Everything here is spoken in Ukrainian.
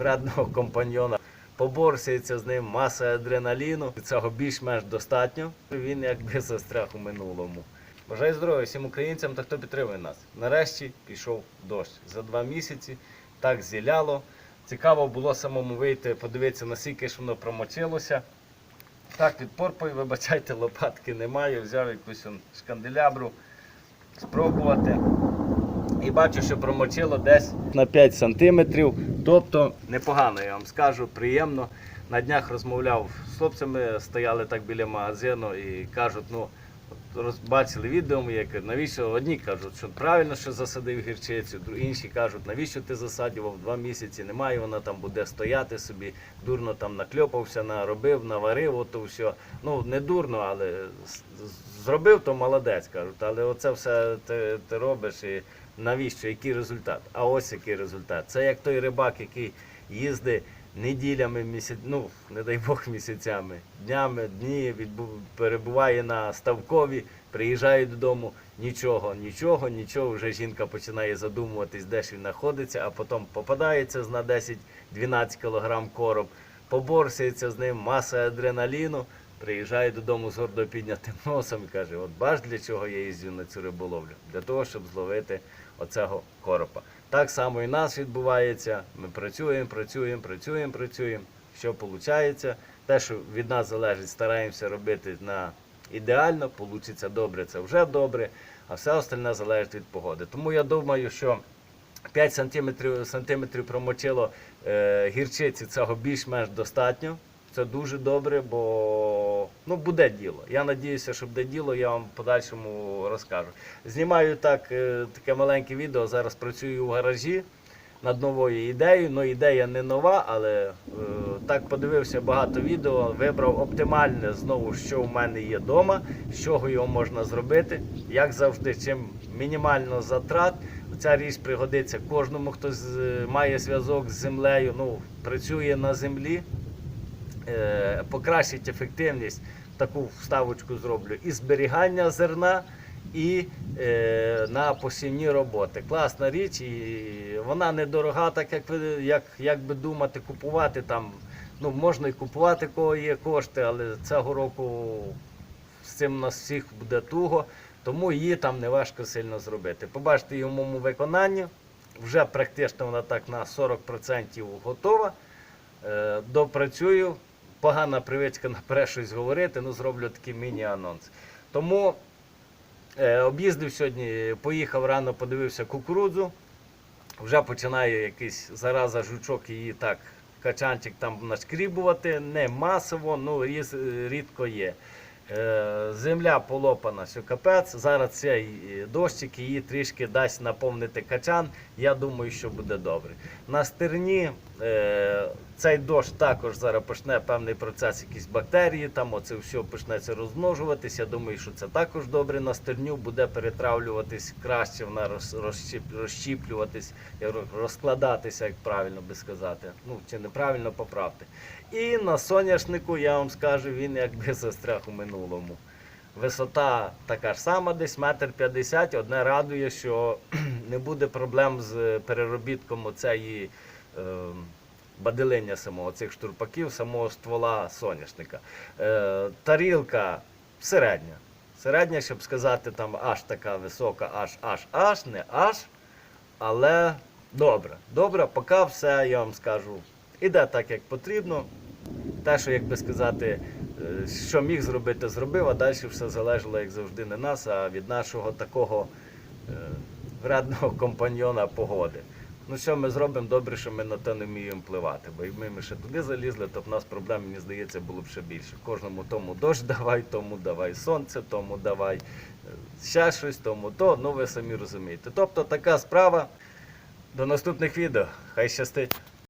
вредного компаньйона. Поборсується з ним маса адреналіну. Цього більш-менш достатньо. Він якби застряг у минулому. Бажаю здоров'я всім українцям та хто підтримує нас. Нарешті пішов дощ. За два місяці так зіляло. Цікаво було самому вийти, подивитися, наскільки ж воно промочилося. Так, під порпою, вибачайте, лопатки немає. Взяв якусь шканделябру спробувати. І бачу, що промочило десь на 5 сантиметрів. Тобто непогано, я вам скажу, приємно. На днях розмовляв з хлопцями, стояли так біля магазину і кажуть, ну, бачили відео моє, навіщо одні кажуть, що правильно, що засадив гірчицю, інші кажуть, навіщо ти засадював два місяці, немає, вона там буде стояти собі, дурно там накльопався, наробив, наварив, ото все. Ну, не дурно, але зробив, то молодець, кажуть. Але оце все ти, ти робиш і навіщо, який результат? А ось який результат. Це як той рибак, який їздить неділями, місяць, ну, не дай Бог місяцями, днями, дні, відбу- перебуває на ставкові, приїжджає додому, нічого, нічого, нічого. Вже жінка починає задумуватись, де ж він знаходиться, а потім попадається на 10-12 кг короб, поборсується з ним маса адреналіну. Приїжджає додому з гордо піднятим носом і каже: от бач для чого я їздю на цю риболовлю? Для того, щоб зловити оцього коропа. Так само і нас відбувається. Ми працюємо, працюємо, працюємо, працюємо. Що виходить? Те, що від нас залежить, стараємося робити на ідеально, вийде добре, це вже добре, а все остальне залежить від погоди. Тому я думаю, що 5 сантиметрів, сантиметрів промочило е, гірчиці, цього більш-менш достатньо. Це дуже добре, бо ну, буде діло. Я надіюся, що буде діло, я вам подальшому розкажу. Знімаю так, е, таке маленьке відео. Зараз працюю в гаражі над новою ідеєю. Ну, ідея не нова, але е, так подивився багато відео, вибрав оптимальне знову, що в мене є вдома, з чого його можна зробити. Як завжди, чим мінімально затрат. Ця річ пригодиться кожному, хто має зв'язок з землею, ну, працює на землі е, покращить ефективність, таку вставочку зроблю, і зберігання зерна, і е, на посівні роботи. Класна річ, і вона недорога, так як ви як, як би думати, купувати там. Ну, можна і купувати, кого є кошти, але цього року з цим у нас всіх буде туго, тому її там не важко сильно зробити. Побачите її в моєму виконанні. Вже практично вона так на 40% готова. Е, допрацюю. Погана привичка наперед щось говорити, ну зроблю такий міні-анонс. Тому е, об'їздив сьогодні, поїхав рано, подивився кукурудзу. Вже починає якийсь зараза жучок її так, качанчик там нашкрібувати. Не масово, ну різ, рідко є. Е, земля полопана, що капець. Зараз цей е, дощик її трішки дасть наповнити качан. Я думаю, що буде добре. На стерні цей дощ також зараз почне певний процес, якісь бактерії, там оце все почнеться розмножуватись. Я думаю, що це також добре. На стерню буде перетравлюватись краще, вона роз, розщіп, розщіплюватись, розкладатися, як правильно би сказати. Ну чи неправильно поправте. І на соняшнику я вам скажу, він якби застряг у минулому. Висота така ж сама, десь метр п'ятдесят. Одне радує, що не буде проблем з переробітком оцеї е, бадилення самого цих штурпаків, самого ствола соняшника. Е, тарілка середня. Середня, щоб сказати, там аж така висока, аж, аж, аж, не аж. Але добре. Добре, поки все, я вам скажу, іде так, як потрібно. Те, що, як би сказати, е, що міг зробити, зробив, а далі все залежало, як завжди, не нас, а від нашого такого е, вредного компаньйона погоди. Ну що ми зробимо? Добре, що ми на те не вміємо впливати. Бо якби ми ще туди залізли, то в нас проблем, мені здається, було б ще більше. Кожному тому дощ давай, тому давай сонце, тому давай е, ще щось, тому то. Ну ви самі розумієте. Тобто така справа. До наступних відео. Хай щастить!